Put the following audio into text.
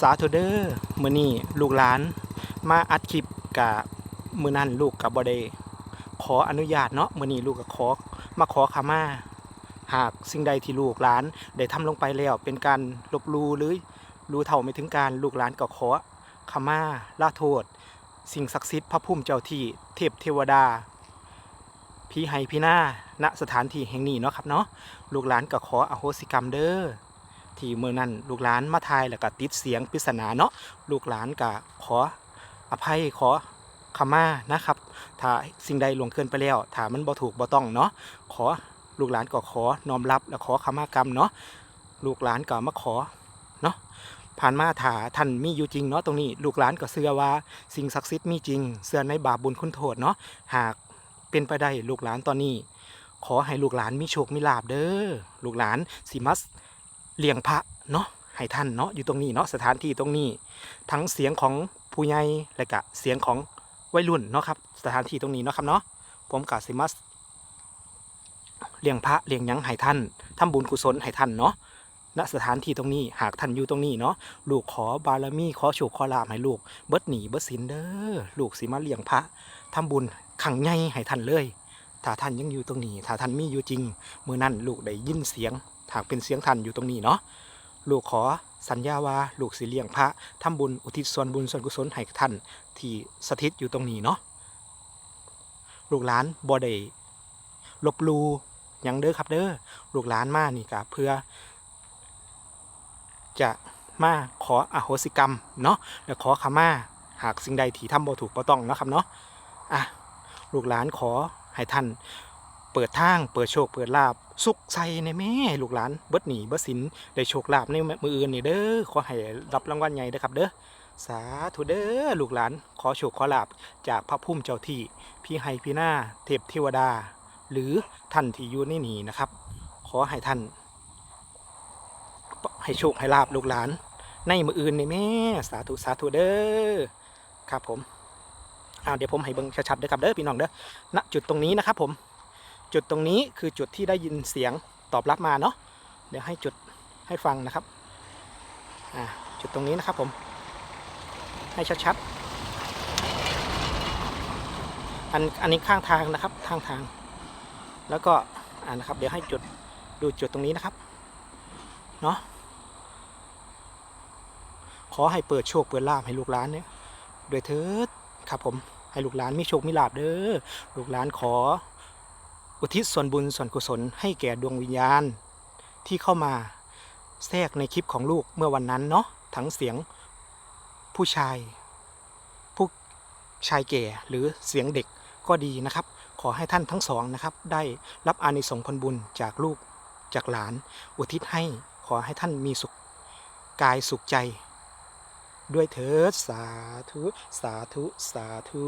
สาธุเดอร์มื้อนี้ลูกหลาน มาอัดคลิปกับมือนั้นลูกกับบ่ได้ขออนุญาตเนาะมื้อนี้ลูกก็ขอมาขอขมา หากสิ่งใดที่ลูกหลานได้ทำลงไปแล้ว เป็นการลบลูหรือรู้เท่าไม่ถึงการลูกหลานก็ขอขมาลาโทษ สิ่งศักดิ์สิทธิ์พระภูมิเจ้าที่เทพเทวดาพี่ให้พี่หน้าณสถานที่แห่งนี้เนาะครับเนาะลูกหลานก็ขออโหสิกรรมเด้อ ที่เมื่อนั้นลูกหลานมาทายแล้วก็ติดเสียงปริศนาเนาะลูกหลานก็ขออภัยขอขมานะครับถ้าสิ่งใดล่วงเกินไปแล้วถ้ามันบ่ถูกบ่ต้องเนาะขอลูกหลานก็ขอน้อมรับและขอขมากรรมเนาะลูกหลานก็มาขอเนาะผ่านมาถาท่านมีอยู่จริงเนาะตรงนี้ ลูกหลานก็เชื่อว่าสิ่งศักดิ์สิทธิ์มีจริงเชื่อในบาปบุญคุณโทษเนาะหากเป็นไปได้ลูกหลานตอนนี้ ขอให้ลูกหลานมีโชคมีลาบเด้อลูกหลานสิมัส เลี้ยงพระเนาะให้ท่านเนาะอยู่ตรงนี้เนาะสถานที่ตรงนี้ ทั้งเสียงของผู้ใหญ่และกะเสียงของวัยรุ่นเนาะครับสถานที่ตรงนี้เนาะครับเนาะผมกะสิมัสเลี้ยงพระเลี้ยงยังให้ท่านทำบุญกุศลให้ท่านเนาะณสถานที่ตรงนี้หากท่านอยู่ตรงนี้เนาะลูกขอบารมีขอโชคขอลาภให้ลูก เบิดหนีเบิดสินเด้อลูกสิมาเลี้ยงพระทำบุญขังใหญ่ให้ท่านเลยถ้าท่านยังอยู่ตรงนี้ถ้าท่านมีอยู่จริงเมื่อนั้นลูกได้ยินเสียง หากเป็นเสียงท่านอยู่ตรงนี้เนาะลูกขอสัญญาว่าลูกสิเลี้ยงพระทำบุญอุทิศส่วนบุญส่วนกุศลให้ท่านที่สถิตอยู่ตรงนี้เนาะลูกหลานบ่ได้ลบลูยังเด้อครับเด้อลูกหลานมานี่ก็เพื่อ จะมาขออโหสิกรรมเนาะและขอขมาหากสิ่งใดที่ทำบ่ถูกบ่ต้องนะครับเนาะอะลูกหลานขอให้ท่าน เปิดทาง เปิดโชค เปิดลาบ สุขใส่ในแม่ลูกหลาน เบิดหนีเบิดสิน ได้โชคลาบในมืออื่นนี่เด้อ ขอให้รับรางวัลใหญ่เด้อครับเด้อ สาธุเด้อลูกหลาน ขอโชคขอลาบจากพระพุ่มเจ้าที่ พี่ให้พี่หน้า เทพเทวดา หรือท่านที่อยู่ในนี่นะครับ ขอให้ท่าน ให้โชคให้ลาบลูกหลาน ในมืออื่นนี่แม่ สาธุสาธุเด้อ ครับผมอ่าเดี๋ยวผมให้เบิ่งชัดๆเด้อครับเด้อพี่น้องเด้อ ณ จุดตรงนี้นะครับผม จุดตรงนี้คือจุดที่ได้ยินเสียงตอบรับมาเนาะเดี๋ยวให้จุดให้ฟังนะครับอ่าจุดตรงนี้นะครับผม ให้ชัดๆอันอันนี้ข้างทางนะครับข้างทาง แล้วก็อ่านะครับเดี๋ยวให้จุดดูจุดตรงนี้นะครับเนาะขอให้เปิดโชคเปิดลาภให้ลูกหลานเนี่ยด้วยเถิดครับผมให้ลูกหลานมีโชคมีลาภเด้อลูกหลานขอ อุทิศส่วนบุญส่วนกุศลให้แก่ดวงวิญญาณ ที่เข้ามาแทรกในคลิปของลูกเมื่อวันนั้นเนาะทั้งเสียงผู้ชาย ผู้ชายแก่หรือเสียงเด็กก็ดีนะครับ ขอให้ท่านทั้งสองนะครับ ได้รับอานิสงส์ผลบุญจากลูกจากหลาน อุทิศให้ขอให้ท่านมีสุขกายสุขใจ ด้วยเถิดสาธุ สาธุ สาธุ